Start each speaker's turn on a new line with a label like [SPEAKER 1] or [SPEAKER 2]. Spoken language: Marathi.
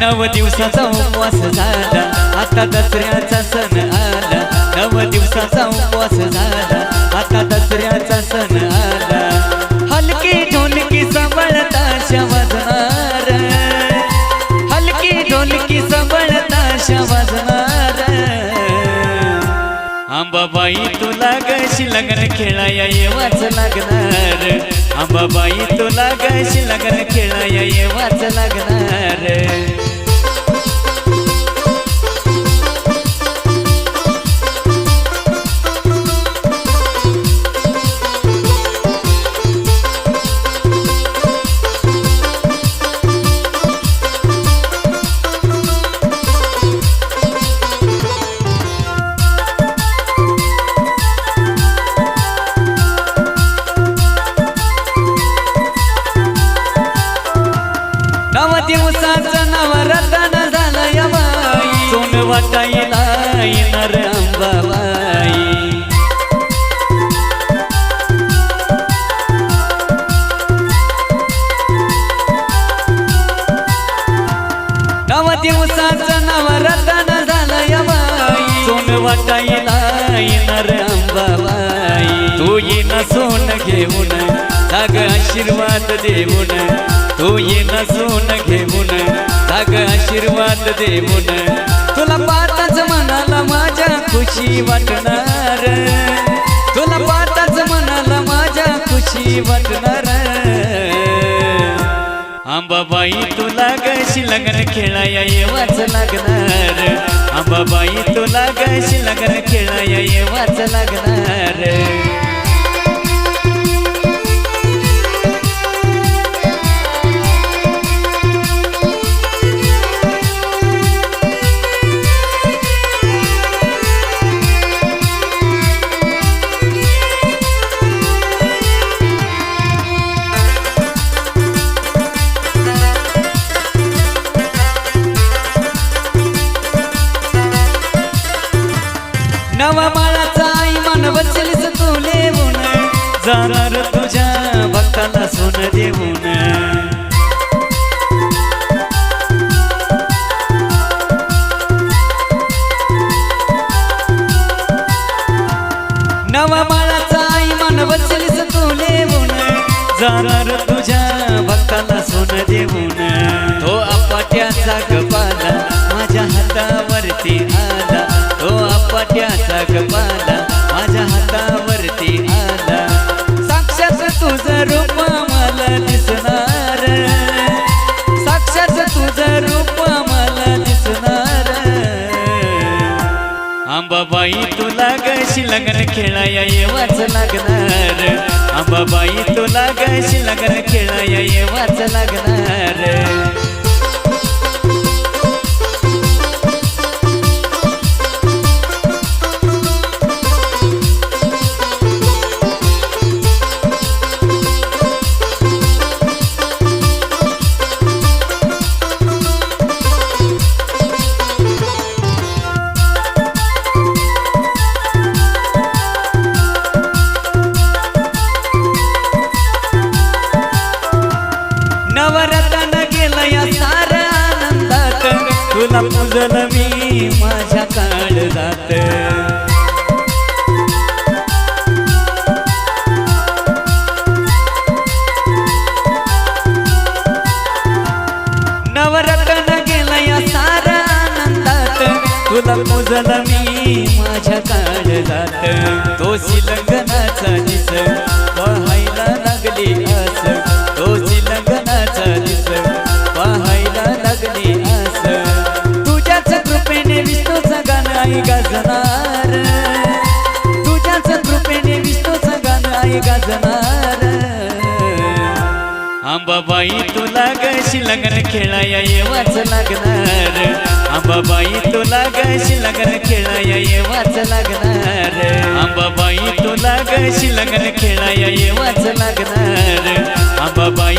[SPEAKER 1] नव दिवसाचा उपवास झाला. आता दसऱ्याचा सण आला. नव दिवसाचा उपवास झाला. आता दसऱ्याचा सण आला. हलकी ढोलकी सांभाळता वाजणार हलकी ढोलकी सांभाळता वाजणार आंबाबाई तुला गशी लग्न खेळाया येवाच लागणार. आंबाबाई तुला कशी लग्न खेळाया येवाच लागणार. दिवसाचं नवरत्न झालं या बाई सोन वाटायला येणार अंबाबाई. नव दिवसाचं नवरत्न झालं या बाई सोन वाटायला येणार अंबाबाई. तू येण सोन घेऊन जाग आशीर्वाद देऊन. तू येण सोन लाग जाग आशीर्वाद देऊन तुला पाहताच मनाला माझ्या खुशी वाटणार. तुला पाहताच मनाला माझ्या खुशी वाटणार. आंबाबाई तुला गशी लग्न खेळाया येवाच लागणार. आंबाबाई तुला गशी लग्न खेळाया येवाच लागणार. नवा बाळाचा आई मन बसलीस तू लेवून जाणार तुझ्या भक्ताला सोन देऊन. नवा बाळाचा आई मन बसलीस तू लेवून जाणार तुझ्या भक्ताला सोन देऊन. तो अपाट्याचा गपाला माझ्या हातावरती आला. तो कपाला माझ्या हातावरती आला. साक्षात तुझं रूप मला दिसणार. साक्षात तुझं रूप मला दिसणार. आंबाबाई तुला कशी लग्न खेळाया येवाच लागणार. आंबाबाई तुला कशी लग्न खेळाया येवाच लागणार. तुला पूजल मी माझ्या काळ जात. नवरत्न गेला या सारा आनंदात. तुला पूजल मी माझ्या काळ जात. तो शिलंग आई गाजणार तुझ्याच कृपेने विष्णूच गाणं आई गाजणार आंबाबाई तुला गशी लग्न खेळाया येवाच लागणार. आंबाबाई तुला गशी लग्न खेळाया येवाच लागणार. आंबाबाई तुला गशी लग्न खेळाया येवाच लागणार. आंबाबाई